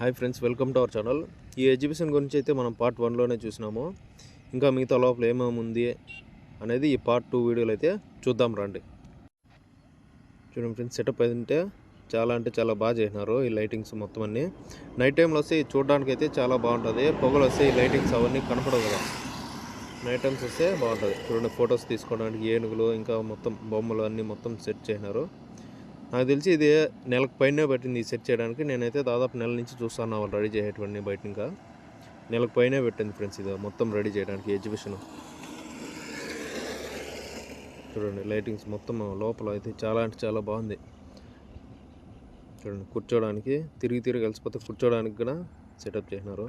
Hi friends welcome to our channel. ఈ exhibition గురించి అయితే మనం పార్ట్ వన్లోనే చూసినాము. ఇంకా మిగతా లోపల ఏమేమి ఉంది అనేది ఈ పార్ట్ టూ వీడియోలో అయితే చూద్దాం రండి. చూడండి ఫ్రెండ్స్ సెటప్ అయితే చాలా అంటే చాలా బాగా చేసినారు ఈ లైటింగ్స్ మొత్తం అన్నీ. నైట్ టైంలో వస్తే చూడడానికి అయితే చాలా బాగుంటుంది. పొగలు వస్తే ఈ లైటింగ్స్ అవన్నీ కనపడవు కదా. నైట్ టైమ్స్ వస్తే బాగుంటుంది. చూడండి ఫొటోస్ తీసుకోవడానికి ఏనుగులు ఇంకా మొత్తం బొమ్మలు అన్నీ మొత్తం సెట్ చేసినారు. నాకు తెలిసి ఇది నెలకు పైనే పెట్టింది ఈ సెట్ చేయడానికి. నేనైతే దాదాపు నెల నుంచి చూస్తాను వాళ్ళు రెడీ చేసేటువంటి బయట ఇంకా. నెలకు పైనే పెట్టింది ఫ్రెండ్స్ ఇది మొత్తం రెడీ చేయడానికి ఎగ్జిబిషన్. చూడండి లైటింగ్స్ మొత్తం లోపల అయితే చాలా అంటే చాలా బాగుంది. చూడండి కూర్చోడానికి తిరిగి తిరిగి కలిసిపోతే కూర్చోడానికి కూడా సెటప్ చేసినారు.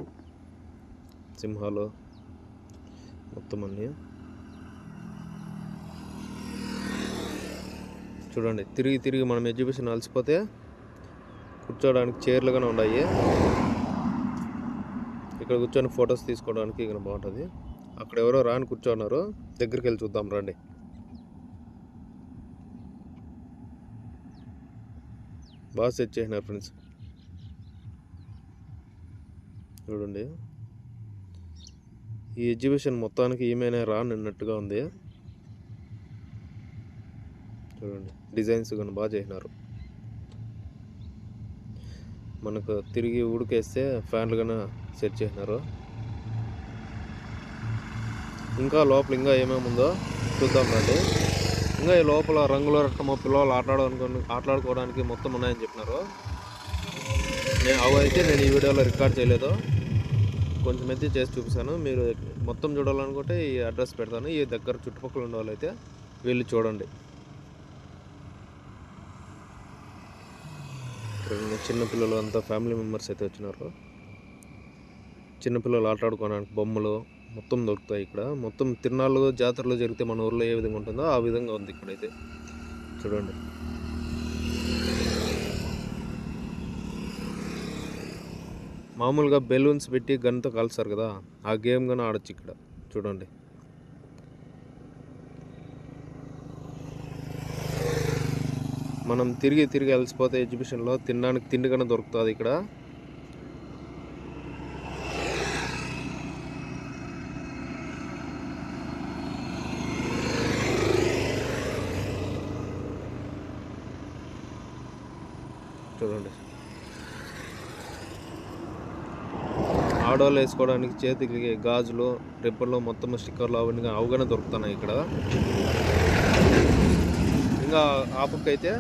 సింహాలు మొత్తం అన్నీ. చూడండి తిరిగి తిరిగి మనం ఎగ్జిబిషన్ అలసిపోతే కూర్చోడానికి చైర్లుగానే ఉన్నాయి ఇక్కడ కూర్చొని ఫొటోస్ తీసుకోవడానికి ఇక్కడ బాగుంటుంది. అక్కడ ఎవరో రాని కూర్చోన్నారు. దగ్గరికి వెళ్ళి చూద్దాం రండి. బాగా సెట్ చేసినారు ఫ్రెండ్స్ చూడండి. ఈ ఎగ్జిబిషన్ మొత్తానికి ఈమెనే రానున్నట్టుగా ఉంది. చూడండి. డిజైన్స్ కానీ బాగా చేసినారు. మనకు తిరిగి ఉడికేస్తే ఫ్యాన్లు కానీ సెట్ చేసినారు. ఇంకా లోపల ఇంకా ఏమేమి ఉందో చూద్దాం రండి. ఇంకా ఈ లోపల రంగుల రట్టమో పిల్లలు ఆటలాడుకొని ఆటలాడుకోవడానికి మొత్తం ఉన్నాయని చెప్పినారు. నేను అవి అయితే నేను ఈ వీడియోలో రికార్డ్ చేయలేదు. కొంచెం అయితే చేసి చూపిస్తాను. మీరు మొత్తం చూడాలనుకుంటే ఈ అడ్రస్ పెడతాను. ఈ దగ్గర చుట్టుపక్కల ఉన్న వాళ్ళైతే వెళ్ళి చూడండి. ఇక్కడ చిన్నపిల్లలు అంతా ఫ్యామిలీ మెంబర్స్ అయితే వచ్చినారు. చిన్నపిల్లలు ఆటలాడుకోవడానికి బొమ్మలు మొత్తం దొరుకుతాయి ఇక్కడ. మొత్తం తిరునాళ్ళు జాతరలు జరిగితే మన ఊర్లో ఏ విధంగా ఉంటుందో ఆ విధంగా ఉంది ఇక్కడైతే. చూడండి. మామూలుగా బెలూన్స్ పెట్టి గన్తో కాల్స్తారు కదా ఆ గేమ్ కానీ ఆడొచ్చు ఇక్కడ. చూడండి. మనం తిరిగి తిరిగి అలసిపోతే ఎగ్జిబిషన్లో తినడానికి తిండి కన్నా దొరుకుతుంది ఇక్కడ. చూడండి. ఆడవాళ్ళు వేసుకోవడానికి చేతికి గాజులు రిబ్బన్లు మొత్తం స్టిక్కర్లు అవన్నీ అవగానే దొరుకుతున్నాయి ఇక్కడ. ఇంకా ఆ పక్క అయితే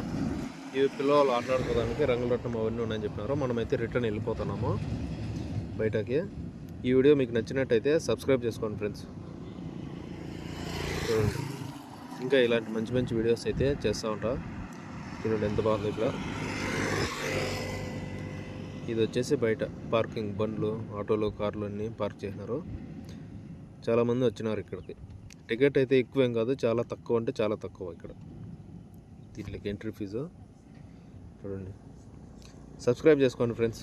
ఈ పిల్లలు ఆటలాడుకోవడానికి రంగులట్టం అవన్నీ ఉన్నాయని చెప్పినారు. మనమైతే రిటర్న్ వెళ్ళిపోతున్నాము బయటకి. ఈ వీడియో మీకు నచ్చినట్టయితే సబ్స్క్రైబ్ చేసుకోండి ఫ్రెండ్స్ చూడండి. ఇంకా ఇలాంటి మంచి మంచి వీడియోస్ అయితే చేస్తూ ఉంటా. చూడండి ఎంత బాగుంది ఇక్కడ. ఇది వచ్చేసి బయట పార్కింగ్ బండ్లు ఆటోలు కార్లు అన్నీ పార్క్ చేసినారు. చాలామంది వచ్చినారు ఇక్కడికి. టికెట్ అయితే ఎక్కువ ఏం కాదు చాలా తక్కువ అంటే చాలా తక్కువ ఇక్కడ. దీంట్లోకి ఎంట్రీ ఫీజు. చూడండి. సబ్స్క్రైబ్ చేసుకోండి ఫ్రెండ్స్.